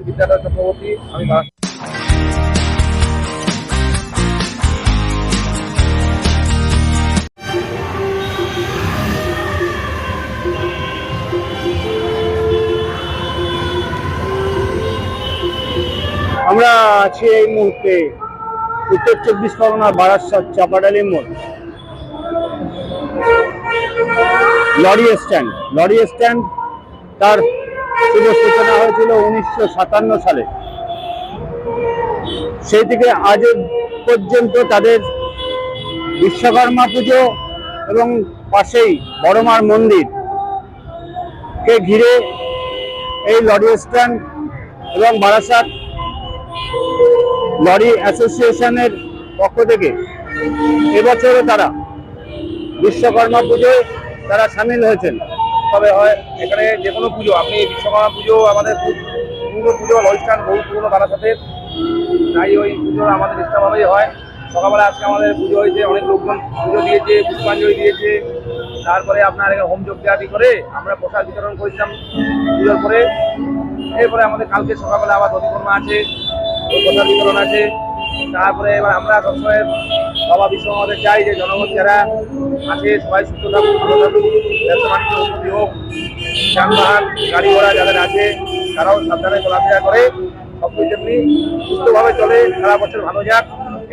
চক্রবর্তী, আমি আমরা আছি এই মুহূর্তে উত্তর চব্বিশ পরগনা বারাসাত চাপাডালি মোড়। লরি স্ট্যান্ড লরি স্ট্যান্ড তার শুভ সূচনা হয়েছিল উনিশশো সাতান্ন সালে। সেই থেকে আজ পর্যন্ত তাদের বিশ্বকর্মা পুজো এবং পাশেই বড়মার মন্দির কে ঘিরে এই লরি স্ট্যান্ড এবং বারাসাত লরি অ্যাসোসিয়েশনের পক্ষ থেকে এবছরও তারা বিশ্বকর্মা পুজোয় তারা সামিল হয়েছেন। তবে হয়, এখানে যে কোনো পুজো, আপনি বিশ্বকর্মা পুজো, আমাদের পুরনো পুজো অনুষ্ঠান বহু পুরনো বারাসাতের তাই ওই পুজো আমাদের নিষ্ঠাভাবেই হয়। সকালবেলা আজকে আমাদের পুজো হয়েছে, অনেক লোকজন পুজো দিয়েছে, পুষ্পাঞ্জলি দিয়েছে। তারপরে আপনার এখানে হোম যজ্ঞাদি করে আমরা প্রসাদ বিতরণ করেছিলাম পুজোর পরে। এরপরে আমাদের কালকে সকালবেলা আবার দধিকর্মা আছে, প্রসাদ বিতরণ আছে। তারপরে এবার আমরা সবসময় সভা বিশ্ব আমাদের চাই যে জনগণ যারা আছে, সবাই সুস্থ থাকুক, ভালো থাকুক ব্যবসা উন্নতি হোক, যানবাহন, গাড়ি ঘোড়া যাদের আছে, তারাও সাবধানে চলাফেরা করে সব কিছু সুস্থভাবে চলে, সারা বছর ভালো যাক।